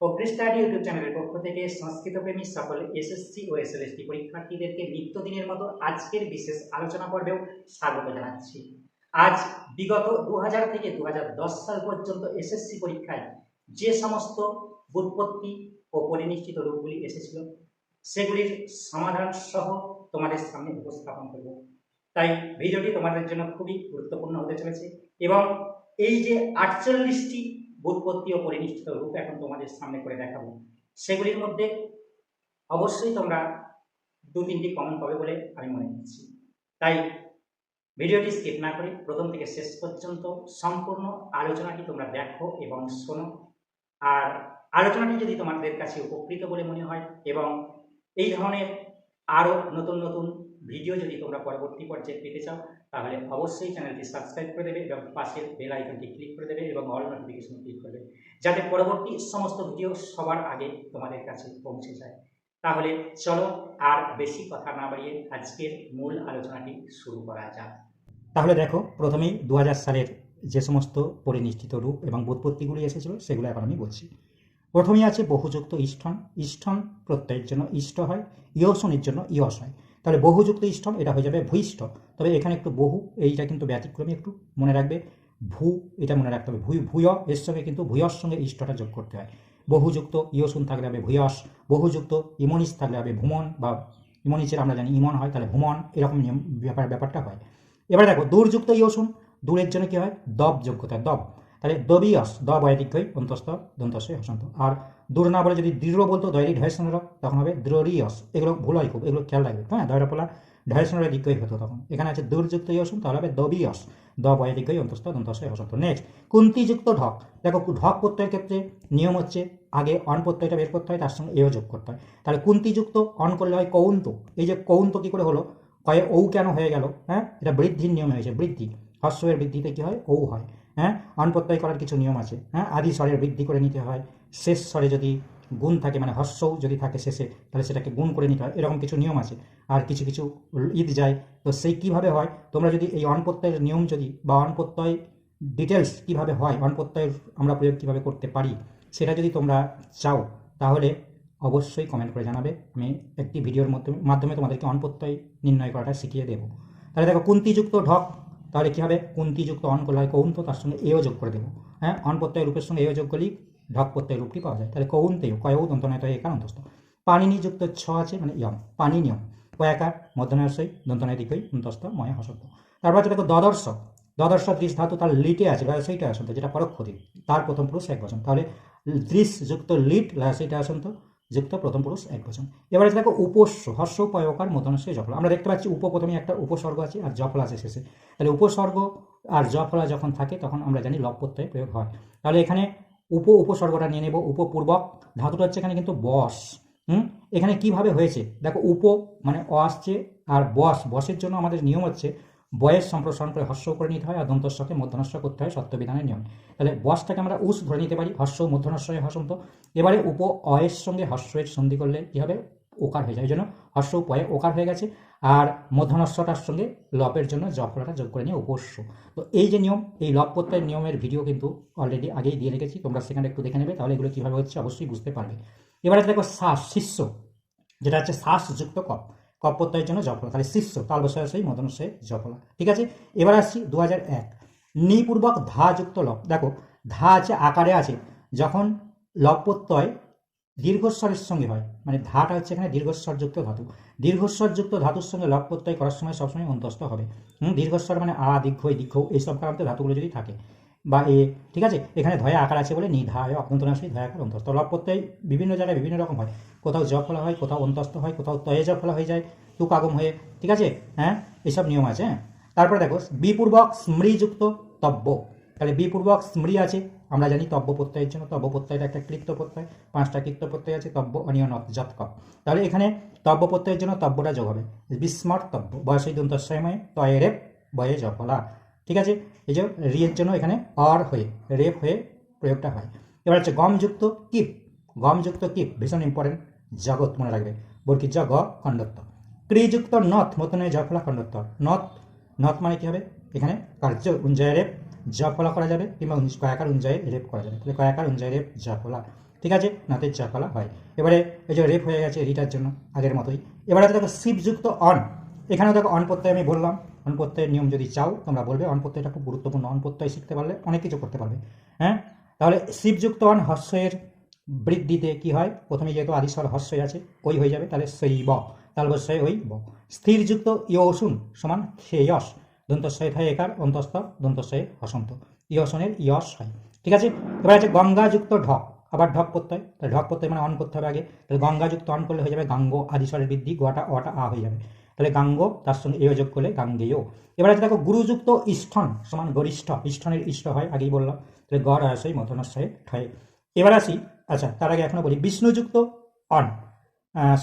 Progress study YouTube চ্যানেলের পক্ষ থেকে সংস্কৃত প্রেমী এসএসসি ও এসএলএসটি পরীক্ষার্থীদেরকে নিত্যদিনের মতো আজকের বিশেষ আলোচনা আজ বিগত দু হাজার থেকে দু হাজার দশ সাল পর্যন্ত এসএসসি পরীক্ষায় যে সমস্ত ও পরিনিষ্ঠিত রূপগুলি এসেছিল, সেগুলির সমাধান সহ তোমাদের সামনে উপস্থাপন করব। তাই ভিডিওটি তোমাদের জন্য খুবই গুরুত্বপূর্ণ হতে চলেছে এবং এই যে আটচল্লিশটি বুৎপত্তি ও পরিনিষ্ঠিত রূপ এখন তোমাদের সামনে করে দেখাবো। সেগুলির মধ্যে অবশ্যই তোমরা দু তিনটি কমন পাবে বলে আমি মনে করছি। তাই ভিডিওটি স্কিপ না করে প্রথম থেকে শেষ পর্যন্ত সম্পূর্ণ আলোচনাটি তোমরা দেখো এবং শোনো। আর আলোচনাটি যদি তোমাদের কাছে উপকৃত বলে মনে হয় এবং এই ধরনের আরও নতুন নতুন ভিডিও যদি তোমরা পরবর্তী পর্যায়ে পেতে চাও তাহলে অবশ্যই চ্যানেলটি সাবস্ক্রাইব করে দেবে এবং পাশের বেল আইকনটি ক্লিক করে দেবে এবং অল নোটিফিকেশন ক্লিক করবে, যাতে পরবর্তী সমস্ত ভিডিও সবার আগে তোমাদের কাছে পৌঁছে যায়। তাহলে চলো আর বেশি কথা না বাড়িয়ে আজকের মূল আলোচনাটি শুরু করা যাক। তাহলে দেখো, প্রথমেই দু হাজার সালের যে সমস্ত পরিনিষ্ঠিত রূপ এবং বোধপত্তিগুলি এসেছিল, সেগুলো এখন আমি বলছি। প্রথমেই আছে বহুযুক্ত ইষ্ঠন। ইষ্ঠন প্রত্যয়ের জন্য ইষ্ট হয়, ইয়সনের জন্য ইয়স হয়। তাহলে বহুযুক্ত ইষ্টন এটা হয়ে যাবে ভূইষ্ঠ। তবে এখানে একটু বহু, এইটা কিন্তু ব্যতিক্রমী একটু মনে রাখবে। ভূ, এটা মনে রাখতে হবে। ভূ ভূয়, এর সঙ্গে কিন্তু ভূয়স সঙ্গে ইষ্টটা যোগ করতে হয়। বহুযুক্ত ইয়সুন থাকলে হবে ভূয়স, বহুযুক্ত ইমনিস থাকলে হবে ভুমন বা ইমনিসের আমরা জানি ইমন হয়, তাহলে ভ্রমণ এরকম ব্যাপার ব্যাপারটা হয়। এবার দেখো, দূরযুক্ত ইয়সুন, দূরের জন্য কী হয়? দব যোগ্যতা, দব। তাহলে দবিয়স দ বয়াতিক হই দন্তস্থ দন্তস্ব হসন্ত। আর দূর না বলে যদি দৃঢ় বলতো দৈরিক ঢয়সনের তখন হবে দ্ররিয়স এগুলো ভুল হয় খুব, এগুলো খেয়াল রাখবে। হ্যাঁ দয়রা ঢয়সনের দিকই হতো তখন। এখানে আছে দূরযুক্ত ইয়সন তাহলে হবে দবিয়স দ বয়াতিক হই অন্তস্থ দন্তস্ব হসন্ত। নেক্সট কুন্তিযুক্ত ঢক। দেখো, ঢক প্রত্যয়ের ক্ষেত্রে নিয়ম হচ্ছে, আগে অন প্রত্যয়টা বের করতে হয়, তার সঙ্গে এও যোগ করতে হয়। তাহলে কুন্তিযুক্ত অন করলে হয় কৌন্ত। এই যে কৌন্ত কী করে হলো, কয়ে ঔ কেন হয়ে গেল হ্যাঁ? এটা বৃদ্ধির নিয়ম হয়েছে, বৃদ্ধি। হর্ষের বৃদ্ধিতে কী হয়? ঔ হয়। হ্যাঁ? অনপ্রত্যয় করার কিছু নিয়ম আছে। হ্যাঁ? আদি স্বরের বৃদ্ধি করে নিতে হয়। শেষ স্বরে যদি গুণ থাকে মানে হর্ষও যদি থাকে শেষে, তাহলে সেটাকে গুণ করে নিতে হয়। এরকম কিছু নিয়ম আছে। আর কিছু কিছু ঈদ যায়। তো সেই কীভাবে হয়? তোমরা যদি এই অনপ্রত্যয়ের নিয়ম যদি বা অনপ্রত্যয় ডিটেলস কীভাবে হয় অনপ্রত্যয়ের আমরা প্রয়োগ কীভাবে করতে পারি, সেটা যদি তোমরা চাও, তাহলে অবশ্যই কমেন্ট করে জানাবে। আমি একটি ভিডিওর মাধ্যমে মাধ্যমে তোমাদেরকে অনপ্রত্যয় নির্ণয় করাটা শিখিয়ে দেবো। তাহলে দেখো, কুন্তিযুক্ত ঢক তাহলে কী হবে? কুন্তিযুক্ত অন করলে হয় কৌন্ত তার সঙ্গে এও যোগ করে দেবো। হ্যাঁ অন প্রত্যয় রূপের সঙ্গে এও যোগ করলেই ঢক প্রত্যয় রূপটি পাওয়া যায়। তাহলে কৌন্তেও কয়ও দন্তনয়ত একার অন্তস্থ পানিনি যুক্ত ছ আছে মানে ইয়ম পানি নিয়ম কয়াকার মধ্যনাশয় দন্তনয়তিকই অন্তস্থ ময় হসত্ব। তারপর দেখো দদর্শ দদর্শ দৃশ ধাতু তার লিটে আছে সেইটা আসন্ত, যেটা পরোক্ষ দিক তার প্রথম পুরুষ এক বচন। তাহলে দৃশ যুক্ত লিট সেইটা আসন্ত। যুক্ত, প্রথম পুরুষ, এক বচন এবারে দেখো উপস্য হর্ষ, পয়কার মতনস্য জফলা। আমরা দেখতে পাচ্ছি উপ প্রথমে একটা উপসর্গ আছে আর জফলা আছে শেষে। তাহলে উপসর্গ আর জফলা যখন থাকে, তখন আমরা জানি লব প্রয়োগ হয়। তাহলে এখানে উপ, উপসর্গটা নিয়ে নেব, উপপূর্বক। ধাতুটা হচ্ছে এখানে কিন্তু বস। হুম? এখানে কীভাবে হয়েছে? দেখো উপ মানে অ আসছে আর বস। বসের জন্য আমাদের নিয়ম হচ্ছে বয়ের সম্প্রসারণ করে হর্ষ করে নিতে হয়, আর দন্তর সাথে মধ্যনস্য করতে হয় সত্যবিধানের নিয়ম। তাহলে বসটাকে আমরা উস ধরে নিতে পারি, হর্ষ মধ্যনস্বয় হসন্ত এবারে উপ অয়ের সঙ্গে হর্ষের সন্ধি করলে কী হবে? ওকার হয়ে যায়। এই জন্য হর্ষ পয়ে ওকার হয়ে গেছে, আর মধ্যনস্যটার সঙ্গে লপের জন্য জফলাটা যোগ করে নিয়ে উপস্য। তো এই যে নিয়ম, এই লপ প্রত্যয়ের নিয়মের ভিডিও কিন্তু অলরেডি আগেই দিয়ে রেখেছি, তোমরা সেখানে একটু দেখে নেবে, তাহলে এগুলো কীভাবে হচ্ছে অবশ্যই বুঝতে পারবে। এবারে দেখো শ্বাস, শিষ্য, যেটা হচ্ছে শ্বাসযুক্ত কপ কপ জন্য জফলা তাহলে শিষ্য, তাল বসে সেই মদনসে জফলা ঠিক আছে? এবার আসছি দু হাজার এক। নিপূর্বক ধাযুক্ত লপ দেখো, ধা আছে আকারে আছে, যখন লপ প্রত্যয় দীর্ঘস্বরের সঙ্গে হয় মানে ধাটা হচ্ছে এখানে দীর্ঘস্বরযুক্ত ধাতু। দীর্ঘস্বরযুক্ত ধাতুর সঙ্গে লপ প্রত্যয় করার সময় সবসময় অন্তস্থ হবে। দীর্ঘস্বর মানে আ, দীর্ঘ দীর্ঘ এইসব কারণে ধাতুগুলো যদি থাকে। বা এ, ঠিক আছে? এখানে ধয়া আকার আছে বলে নিধায় অভ্যন্তরাশী ধয়া আকার অন্তস্থ লপ প্রত্যয় বিভিন্ন জায়গায় বিভিন্ন রকম হয়। কোথাও জ ফলা হয়, কোথাও অন্তস্থ হয়, কোথাও তয়ে জ ফলা হয়ে যায়, তুক আগম হয়ে, ঠিক আছে? হ্যাঁ? এইসব নিয়ম আছে হ্যাঁ? তারপরে দেখো, বিপূর্বক স্মৃযুক্ত তব্য। তাহলে বিপূর্বক স্মৃ আছে, আমরা জানি তব্য প্রত্যয়ের জন্য। তব্য প্রত্যয়টা একটা কৃত্য প্রত্যয়, পাঁচটা কৃত্য প্রত্যয় আছে, তব্য অনিয়ন যৎক তাহলে এখানে তব্য প্রত্যয়ের জন্য তব্যটা যোগ হবে। বিস্মার তব্য বয়সী দন্তস্বয়ময়ে তয়ে রেপ বয়ে জফলা ঠিক আছে? এই যে রিয়ের জন্য এখানে অর হয়ে রেপ হয়ে প্রয়োগটা হয়। এবার হচ্ছে গমযুক্ত কিপ। গমযুক্ত কিপ, ভীষণ ইম্পর্টেন্ট জগৎ মনে রাখবে। বর্কি জ গ খণ্ডত্ব। ক্রিযুক্ত নথ মতনে জফলা খণ্ডত্ব। নথ নথ মানে কি হবে? এখানে কার্য উঞ্জয় রেপ জফলা করা যাবে কিংবা কয়াকার উঞ্জয়ে রেপ করা যাবে। তাহলে কয়াকার উঞ্জয় রেপ জফলা ঠিক আছে? নাতের চা ফলা হয়। এবারে এই যে রেপ হয়ে গেছে রিটার জন্য, আগের মতোই। এবারে দেখো শিবযুক্ত অন। এখানেও দেখো অন প্রত্যয় আমি বললাম। অন প্রত্যয়ের নিয়ম যদি চাও, তোমরা বলবে অন প্রত্যয়টা খুব গুরুত্বপূর্ণ। অন প্রত্যয় শিখতে পারলে অনেক কিছু করতে পারবে। হ্যাঁ? তাহলে শিবযুক্ত অন হর্ষের বৃদ্ধিতে কি হয়? প্রথমে যেহেতু আদিস্বর হর্ষই আছে, ওই হয়ে যাবে, তাহলে সেই ব। তাহলে অবশ্যই ওই ব। স্থিরযুক্ত ইয়সুন সমান খেয়স। দন্তস্বয় থাকে একার অন্তস্থ, দন্তস্বয়ে হসন্ত। ইয়সনের ইয়স হয়। ঠিক আছে? এবার আছে গঙ্গাযুক্ত ঢক আবার ঢক প্রত্যয়। তাহলে ঢক প্রত্যয় মানে অন করতে হবে আগে। তাহলে গঙ্গাযুক্ত অন করলে হয়ে যাবে গাঙ্গ। আদিস্বরের বৃদ্ধি গটা অটা আ হয়ে যাবে। তাহলে গাঙ্গ, তার সঙ্গে এও যোগ করলে গাঙ্গেয়। এবার আছে দেখো গুরুযুক্ত ইষ্ঠন, সমান গরিষ্ঠ। ইষ্ঠনের ইষ্ট হয়, আগেই বললাম। তাহলে গড় আসই মতনস্বয়ে ঠয়ে। এবার আসি আচ্ছা তার আগে এখনও বলি, বিষ্ণুযুক্ত অন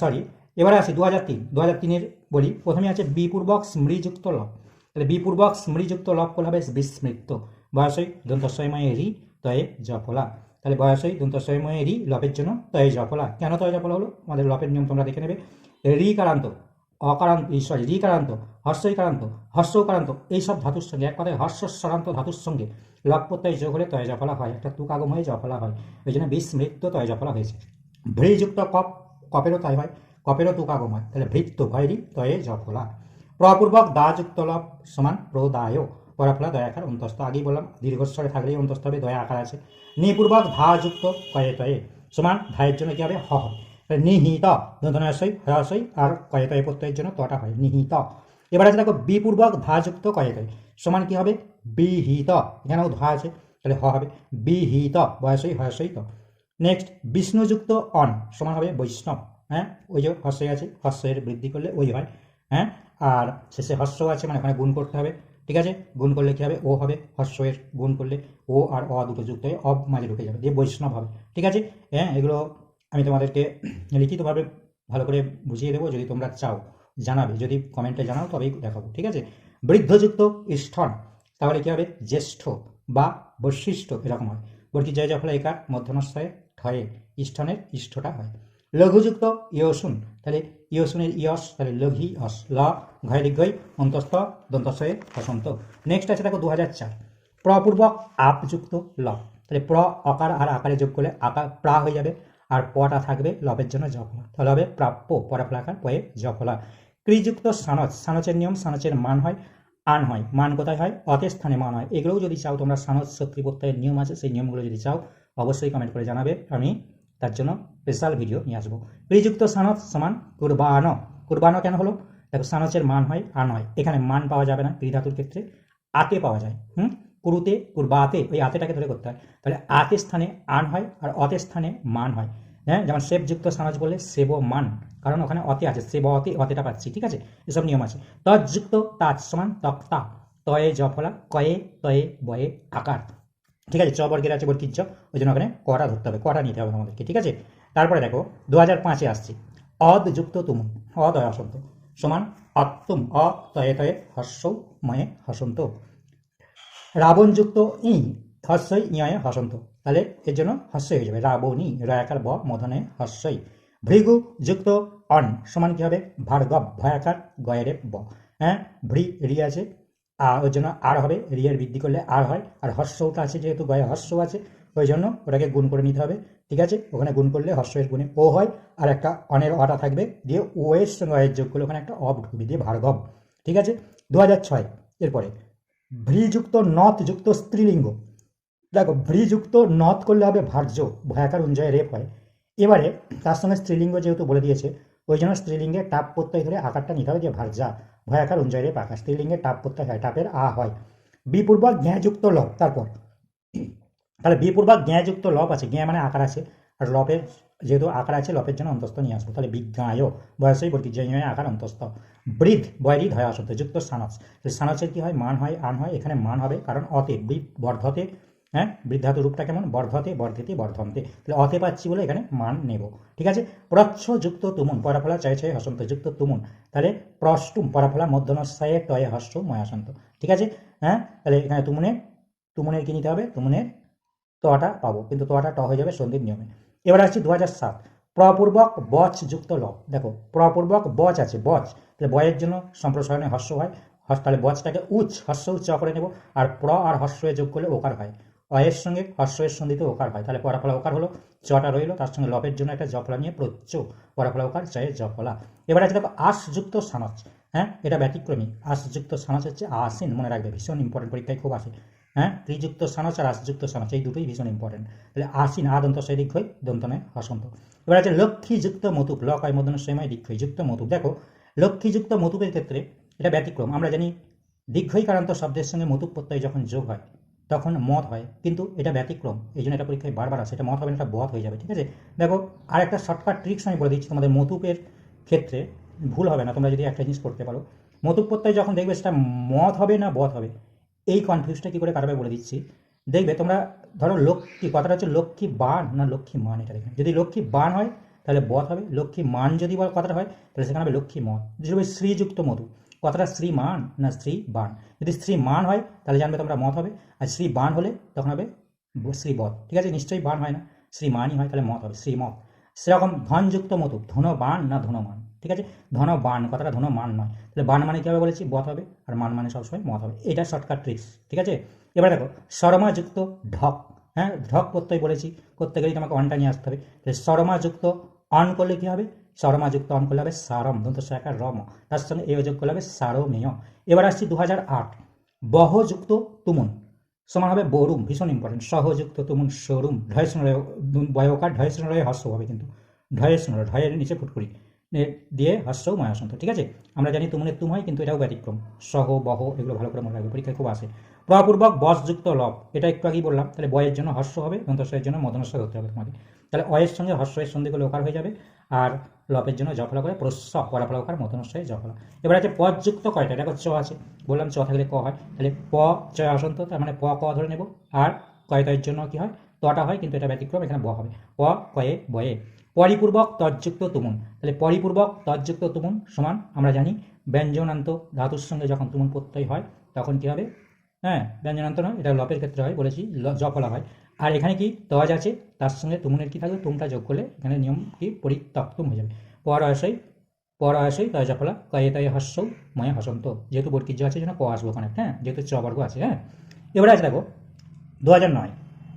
সরি এবারে আসি দু হাজার তিন। দু হাজার তিনের বলি, প্রথমে আছে বিপূর্বক স্মৃযুক্ত লব। তাহলে বিপূর্বক স্মৃযুক্ত লব করলে হবে? বিস্মৃত। বয়সই দন্তস্বয়ময়ে রি, তয়ে জফলা। তাহলে বয়সই দন্তস্বয়ময়ে রি লপের জন্য তয়ে জফলা। কেন তয়ে জফলা হলো? আমাদের লপের নিয়ম তোমরা দেখে নেবে। রি কারান্ত অকারান্ত সরি রি কারান্ত হর্ষই কারান্ত হর্ষও এইসব ধাতুর সঙ্গে এক কথায় হর্ষস্বরান্ত ধাতুর সঙ্গে লপ প্রত্যয় যোগ হলে তয়ে জফলা হয়, একটা তুক আগম হয়ে জফলা হয়, ওই জন্য বিস্মৃত তয়ে জফলা হয়েছে। ভ্রীযুক্ত কপ, কপেরও তাই হয়, কপেরও তুকাগম হয়, তাহলে ভৃত্য ভয়রি তয়ে জফলা। প্রপূর্বক দাযুক্ত লব সমান প্রদায়, পরাফলা দয়াকার অন্তস্থ, আগেই বললাম, দীর্ঘস্বরে থাকলেই অন্তস্থ হবে, দয়া আকার আছে। নিপূর্বক ধাযুক্ত কয়ে তয়ে সমান ধায়ের জন্য কি হবে? হ। নিহিত। দন্তনাশয় হ্রস্বই আর কয়ে তয়ে প্রত্যয়ের জন্য তটা হয়। নিহিত। এবার আছে দেখো, বিপূর্বক ধাযুক্ত কয়ে তয়ে সমান কি হবে? বিহিত। এখানেও ধা আছে, তাহলে হ হবে। বিহিত। বয়সই হ্রস্বই ত। নেক্সট বিষ্ণুযুক্ত অন। সমান হবে বৈষ্ণব। হ্যাঁ? ওই যে হর্ষই আছে হর্ষের বৃদ্ধি করলে ওই হয়। হ্যাঁ? আর শেষে হর্ষ আছে মানে ওখানে গুণ করতে হবে। ঠিক আছে? গুণ করলে কি হবে? ও হবে হর্ষের গুণ করলে ও আর অ দুটো যুক্ত হয়ে অব মাঝে ঢুকে যাবে। দিয়ে বৈষ্ণব হবে। ঠিক আছে? হ্যাঁ? এগুলো আমি তোমাদেরকে লিখিতভাবে ভালো করে বুঝিয়ে দেবো, যদি তোমরা চাও জানাবে, যদি কমেন্টে জানাও তবেই দেখাবো, ঠিক আছে? বৃদ্ধযুক্ত স্থন, তাহলে কি হবে? জ্যেষ্ঠ বা বৈশিষ্ট্য এরকম হয়। বর্গী জয় জফলা একার মধ্যনস্থয়ে ঠয়ে ইষ্ঠনের ইষ্ঠটা হয়। লঘুযুক্ত ইয়সুন, তাহলে ইয়সুনের ইয়স, তাহলে লঘি অস, ল, ঘয় দীর্ঘই অন্তস্থ, দন্তস্বয়ে হসন্ত নেক্সট আছে দেখো দু হাজার চার। প্রপূর্বক আপযুক্ত ল, তাহলে প্র অকার আর আকারে যোগ করলে আকার প্রা হয়ে যাবে। আর পটা থাকবে লবের জন্য জফলা তাহলে হবে প্রাপ্য পরাফলাকার পয়ে জফলা ক্রিযুক্ত সানচ সানচের নিয়ম সানচের মান হয়, আন হয়। মান কোথায় হয়? অতের স্থানে মান হয়। এগুলোও যদি চাও তোমরা সানচ শক্তি প্রত্যয়ের নিয়ম আছে, সেই নিয়মগুলো যদি চাও, অবশ্যই কমেন্ট করে জানাবে। আমি তার জন্য স্পেশাল ভিডিও নিয়ে আসব। প্রিযুক্ত সানচ সমান কুরবানো। কুরবানো কেন হলো? দেখো সানচের মান হয়, আন হয়। এখানে মান পাওয়া যাবে না ধাতুর ক্ষেত্রে। আতে পাওয়া যায়? হুম? কুরুতে, কুরবাতে ওই আতেটাকে ধরে করতে হয়। তাহলে আতে স্থানে আন হয় আর অতে স্থানে মান হয়। হ্যাঁ যেমন সেবযুক্ত সানচ বললে সেব মান। কারণ ওখানে অতে আছে, সেব অতে, অতেটা পাচ্ছি, ঠিক আছে? এসব নিয়ম আছে। তৎযুক্ত তাজ সমান তক্তা তয়ে জফলা কয়ে, তয়ে, বয়ে, আকার। ঠিক আছে? চ বর্গের আছে বর্গির ওই জন্য ওখানে কটা ধরতে হবে কটা নিতে হবে আমাদেরকে, ঠিক আছে? তারপরে দেখো দু হাজার পাঁচে আসছি। অদ যুক্ত তুমুন অদয় হসন্ত সমান অত্তুম, অ তয়ে তয়ে হর্ষ, ময়ে হসন্ত। রাবণযুক্ত ই হর্ষই ইয়ে হসন্ত। তাহলে এর জন্য হর্ষই হয়ে যাবে। রাবণী, রয়াকার ব মধনে হর্ষই। ভৃগু যুক্ত অন সমান কি হবে? ভার্গব, ভয়াকার গয়েরে ব। হ্যাঁ ভৃ রি আছে। আর ওর জন্য আর হবে। রিয়ের বৃদ্ধি করলে আর হয়। আর হর্ষটা আছে যেহেতু গয়ে হর্ষ আছে, ওই জন্য ওটাকে গুণ করে নিতে হবে। ঠিক আছে? ওখানে গুণ করলে হর্ষের গুণে ও হয়। আর একটা অনের অটা থাকবে দিয়ে ও এর সঙ্গে অয়ের যোগ করলে ওখানে একটা অব ঢুকবে দিয়ে ভার্গব। ঠিক আছে? দু হাজার ছয়, এরপরে ভ্রিযুক্ত নথযুক্ত স্ত্রীলিঙ্গ। দেখো, ভ্রিযুক্ত নথ করলে হবে ভার্য, ভয়াকার উঞ্জয় রেপ হয়। এবারে তার সঙ্গে স্ত্রীলিঙ্গ যেহেতু বলে দিয়েছে, ওই জন্য স্ত্রীলিঙ্গে টাপ প্রত্যয় ধরে আকারটা নিতে হবে যে ভার্যা, ভয়াকার উঞ্জয় রেপ আকার। স্ত্রীলিঙ্গে টাপ প্রত্যয় হয়, টাপের আ হয়। বিপূর্বক জ্ঞাযুক্ত লব, তারপর। তাহলে বিপূর্বক জ্ঞাযুক্ত লব আছে, জ্ঞা মানে আকার আছে, আর লপের যেহেতু আকার আছে, লপের জন্য অন্তস্থ নিয়ে আসব। তাহলে বিজ্ঞায় বয়সই জয় আকার অন্তস্থ। বৃদ্ধ বয়রি ধয়া শব্দ, যুক্ত সানস। সানসের কি হয়? মান হয়, আন হয়, এখানে মান হবে, কারণ অতে বৃদ্ধ বর্ধতে হ্যাঁ? বৃদ্ধাতু রূপটা কেমন? বর্ধতে, বর্ধেতে, বর্ধন্তে। তাহলে অতে পাচ্ছি বলে এখানে মান নেব। ঠিক আছে? প্রচ্ছ যুক্ত তুমুন, পরাফলা চয় ছয় হসন্ত, যুক্ত তুমুন। তাহলে প্রষ্টুম, পরাফলা মধ্যনস্বয়ে টয়ে হস্য ময়াসন্ত। ঠিক আছে? হ্যাঁ? তাহলে এখানে তুমুনে, তুমুনের কি নিতে হবে? তুমুনের তোয়াটা পাবো। কিন্তু তোয়াটা ট হয়ে যাবে সন্ধির নিয়মে। এবার আসছি দু হাজার সাত। প্রপূর্বক বচ যুক্ত ল। দেখো, প্রপূর্বক বচ আছে, বচ। তাহলে বয়ের জন্য সম্প্রসারণে হর্ষ হয়। হর্ষ, তাহলে বচটাকে উচ্চ, হর্ষ উচ্চ করে নেব। আর প্র আর হর্ষ যোগ করলে ওকার হয়। অয়ের সঙ্গে হর্ষের সন্ধিতে ওকার হয়। তাহলে পরাফলা ওকার হলো, চটা রইল, তার সঙ্গে লপের জন্য একটা জফলা নিয়ে প্রচ্চ পরাফলা ওকার চয়ের জফলা। এবার আছে দেখো আশযুক্ত সানচ হ্যাঁ এটা ব্যতিক্রমী। আশযুক্ত সানচ হচ্ছে আসিন মনে রাখবে ভীষণ ইম্পর্টেন্ট পরীক্ষায় খুব আসে। হ্যাঁ? ত্রিযুক্ত সানচ আর আশযুক্ত সানচ, এই দুটোই ভীষণ ইম্পর্টেন্ট তাহলে আসিন আ, দন্ত সেই দীর্ঘই দন্ত নয়, হসন্ত। এবার আছে লক্ষ্মীযুক্ত মতুপ লক হয় মদন সময় দীর্ঘই যুক্ত মতুপ দেখো, লক্ষ্মীযুক্ত মতুপের ক্ষেত্রে এটা ব্যতিক্রম। আমরা জানি দীর্ঘইকারান্ত শব্দের সঙ্গে মতুপ প্রত্যয় যখন যোগ হয়, তখন মত হয়, কিন্তু এটা ব্যতিক্রম। এই জন্য এটা পরীক্ষায় বারবার আসে, এটা মত হবে না, এটা বধ হয়ে যাবে, ঠিক আছে? দেখো আর একটা শর্টকাট ট্রিক্স আমি বলে দিচ্ছি তোমাদের মতুপের ক্ষেত্রে। ভুল হবে না, তোমরা যদি একটা জিনিস করতে পারো। মতুপ প্রত্যয় যখন দেখবে সেটা মত হবে না বধ হবে? এই কনফিউজটা কী করে কাটাবে বলে দিচ্ছি। দেখবে তোমরা ধরো লক্ষ্মী, কথাটা হচ্ছে লক্ষ্মী বান না লক্ষ্মী মান এটা দেখবে যদি লক্ষ্মী বান হয়, তাহলে বধ হবে। লক্ষ্মী মান যদি বল কথাটা হয়, তাহলে সেখানে হবে লক্ষ্মী মত যদি হবে শ্রীযুক্ত মধু, কথাটা শ্রী মান না শ্রী বান যদি শ্রী মান হয়, তাহলে জানবে তোমরা মত হবে। আর শ্রী বান হলে তখন হবে ব- শ্রী বধ। ঠিক আছে, নিশ্চয়ই বান হয় না। শ্রী মানই হয়, তাহলে মত হবে। শ্রীমত সেরকম ধনযুক্ত মধু ধন বান না ধনমান। ঠিক আছে? ধন বান, কথাটা ধন মান নয়। তাহলে বান মানে কী হবে বলেছি? বধ হবে, আর মান মানে সবসময় মত হবে। এটা শর্টকাট ট্রিক্স ঠিক আছে? এবার দেখো, সরমাযুক্ত ঢক হ্যাঁ? ঢক প্রত্যয় বলেছি, করতে গেলেই তোমাকে অনটা নিয়ে আসতে হবে। তাহলে সরমাযুক্ত অন করলে কী হবে? সরমাযুক্ত অন করলে হবে সারম দন্ত শাখার রম। তার সঙ্গে এ যোগ করলে হবে সারমেয়। এবার আসছি দু হাজার আট, বহযুক্ত তুমুন, সমান হবে বরুম, ভীষণ ইম্পর্টেন্ট সহযুক্ত তুমুন, সরুম, ঢয় স্নরয় বয়কার, ঢয় স্নরয় হস্য হবে কিন্তু। ঢয় স্নর ঢয়ের নিচে ফুটকুড়ি। দিয়ে হস্য মায়াসন্ত ঠিক আছে? আমরা জানি তুমুনের তুম হয়, কিন্তু এটাও ব্যতিক্রম। সহ, বহ, এগুলো ভালো করে মনে রাখবে, পরীক্ষায় খুব আসে। প্রপূর্বক বসযুক্ত লব, এটা একটু আগেই বললাম, তাহলে বয়ের জন্য হস্য হবে, দন্তস্বয়ের জন্য মদনস্বয় হতে হবে তোমাকে। তাহলে অয়ের সঙ্গে হস্যের সন্ধি করলে ওকার হয়ে যাবে, আর লপের জন্য জফলা করে প্রস্ব পরাফলা ওকার, মদনস্বয়ে জফলা। এবার আছে পদযুক্ত কয়টা, দেখো চ আছে, বললাম চ থাকলে ক হয়, তাহলে প, চ আসন্ত, তার মানে প, ক ধরে নেব, আর কয়তয়ের জন্য কি হয় তটা হয়, কিন্তু এটা ব্যতিক্রম, এখানে ব হবে। প, কয়ে, বয়ে। পরিপূর্বক তজ্যুক্ত তুমুন তাহলে পরিপূর্বক তজ্যুক্ত তুমুন সমান আমরা জানি ব্যঞ্জনান্ত ধাতুর সঙ্গে যখন তুমুন প্রত্যয় হয়, তখন কি হবে? হ্যাঁ ব্যঞ্জনান্ত নয়, এটা লপের ক্ষেত্রে হয়, বলেছি, ল- ফলা হয়। আর এখানে কি তজ আছে? তার সঙ্গে তুমুনের কি থাকবে? তুমটা যোগ করলে এখানে নিয়ম কি? পরিত্যক্তম হয়ে যাবে। পর আশয় পর আশয় তয় জফলা কয়ে তয় হস্য, ময় হসন্ত। যেহেতু বর্গীর্য আছে জন্য ক আসব ওখানে। হ্যাঁ যেহেতু চ বর্গ আছে হ্যাঁ। এবারে আছে দেখো, দু হাজার নয়।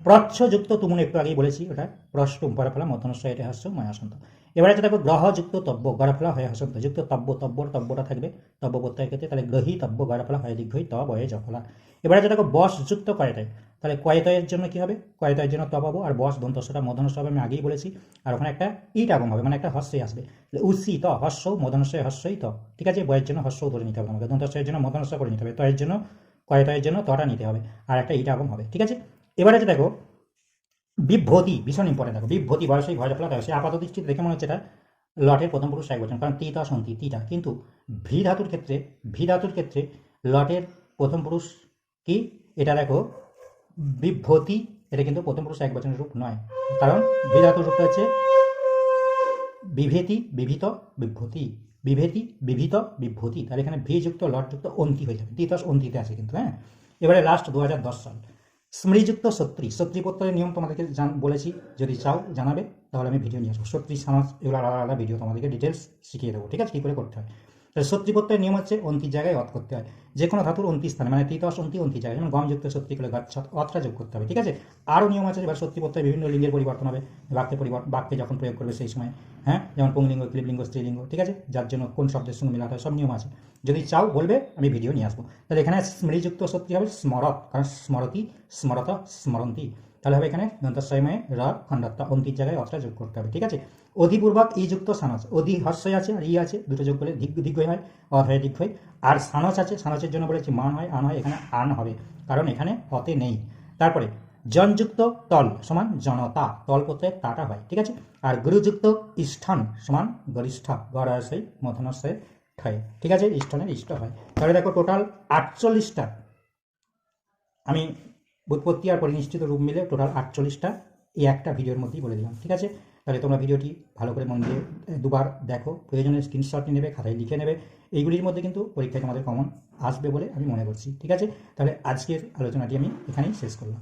প্রচ্ছযুক্ত তুমুন একটু আগেই বলেছি ওটা। প্রষ্টুম পরফলা মতনস্য এটা হাস্য ময় হসন্ত এবারে দেখো, গ্রহযুক্ত, তব্য গড়ফলা হয় হসন্ত যুক্ত, তব্য তব্বর তব্যটা থাকবে। তব্য প্রত্যয়ের ক্ষেত্রে তাহলে গ্রহী, তব্য গড়ফলা হয় দীর্ঘই, ত, বয়ে জফলা এবারে আছে দেখো বসযুক্ত কয়টায় তাহলে কয়তয়ের জন্য কি হবে? কয়তয়ের জন্য ত পাবো, আর বস দন্তস্বটা মদনস্য হবে, আমি আগেই বলেছি। আর ওখানে একটা ইট আগম হবে মানে একটা হস্যই আসবে। উসি, ত, হস্য মদনস্যয় হস্যই, ত। ঠিক আছে? বয়ের জন্য হস্যও ধরে নিতে হবে আমাকে দন্তস্বয়ের জন্য মদনস্য করে নিতে হবে। তয়ের জন্য, কয়তয়ের জন্য তটা নিতে হবে। আর একটা ইট আগম হবে। ঠিক আছে? এবারে আছে দেখো, বিভ্রতি ভীষণ ইম্পর্টেন্ট দেখো, বিভ্রতি বয়সই ভয় ফেলা সে আপাত দৃষ্টিতে দেখে মনে হচ্ছে এটা লটের প্রথম পুরুষ এক বচন কারণ তিতা সন্তি তিতা কিন্তু ভি ধাতুর ক্ষেত্রে, ভি ধাতুর ক্ষেত্রে লটের প্রথম পুরুষ কি? এটা দেখো, বিভ্রতি, এটা কিন্তু প্রথম পুরুষ এক বচনের রূপ নয়। কারণ ভি ধাতুর রূপটা হচ্ছে বিভেতি, বিভীত, বিভ্রতি। বিভেতি, বিভীত, বিভ্রতি। তাহলে এখানে ভি যুক্ত লটযুক্ত অন্তি হয়ে যাবে। তিতাস অন্তিতে আছে কিন্তু হ্যাঁ? এবারে লাস্ট দু হাজার দশ সাল। স্মৃযুক্ত সত্যি। পত্রের নিয়ম তোমাদেরকে বলেছি। যদি চাও জানাবে, তাহলে আমি ভিডিও নিয়ে আসব। সত্যি, সমাজ, এগুলো আলাদা আলাদা ভিডিও তোমাদেরকে ডিটেলস শিখিয়ে দেবো। ঠিক আছে? কী করে করতে হয়? সত্রী প্রত্যয়ের নিয়ম হচ্ছে অন্তির জায়গায় অত করতে হয়। যে কোনো ধাতুর অন্তি স্থানে মানে তিতস অন্তি অন্তি জায়গায়। যেমন গমযুক্ত সত্যি গাছ অতটা যোগ করতে হবে, ঠিক আছে? আরও নিয়ম আছে এবার সত্যি প্রত্যয় বিভিন্ন লিঙ্গের পরিবর্তন হবে। বাক্যে পরিবর্তন বাক্যে যখন প্রয়োগ করবে সেই সময় হ্যাঁ? যেমন পুংলিঙ্গ ক্লিবলিঙ্গ স্ত্রীলিঙ্গ, ঠিক আছে? যার জন্য কোন শব্দের সঙ্গে মেলাতে হয়, সব নিয়ম আছে। যদি চাও বলবে, আমি ভিডিও নিয়ে আসব। তাহলে এখানে স্মৃতিযুক্ত সত্যি হবে স্মরত কারণ স্মরতি, স্মরত, স্মরন্তি। তাহলে হবে এখানে দন্তস্বয়ময়ে র খণ্ডত্ব অন্তির জায়গায় অতটা যোগ করতে হবে, ঠিক আছে? অধিপূর্বক ই যুক্ত সানস অধি হর্ষয় আছে আর ই আছে, দুটো যোগ করলে দিগ দিগ্গয় হয় অধ হয় আর সানস আছে, সানসের জন্য বলেছি মান হয়, আন হয়, এখানে আন হবে, কারণ এখানে হতে নেই। তারপরে জনযুক্ত তল সমান জনতা, তল প্রত্যয় তাটা হয়, ঠিক আছে? আর গুরুযুক্ত ইষ্ঠান সমান গরিষ্ঠ গড়াশয় মথনাশয় ঠায় ঠিক আছে? ইষ্টনের ইষ্ট হয়। তাহলে দেখো টোটাল আটচল্লিশটা। আমি উৎপত্তি আর পরিনিষ্ঠিত রূপ মিলে টোটাল আটচল্লিশটা এই একটা ভিডিওর মধ্যেই বলে দিলাম, ঠিক আছে? তাহলে তোমরা ভিডিওটি ভালো করে মন দিয়ে দুবার দেখো, প্রয়োজনে স্ক্রিনশট নিয়ে নেবে, খাতায় লিখে নেবে, এইগুলির মধ্যে কিন্তু পরীক্ষায় তোমাদের কমন আসবে বলে আমি মনে করছি, ঠিক আছে? তাহলে আজকের আলোচনাটি আমি এখানেই শেষ করলাম।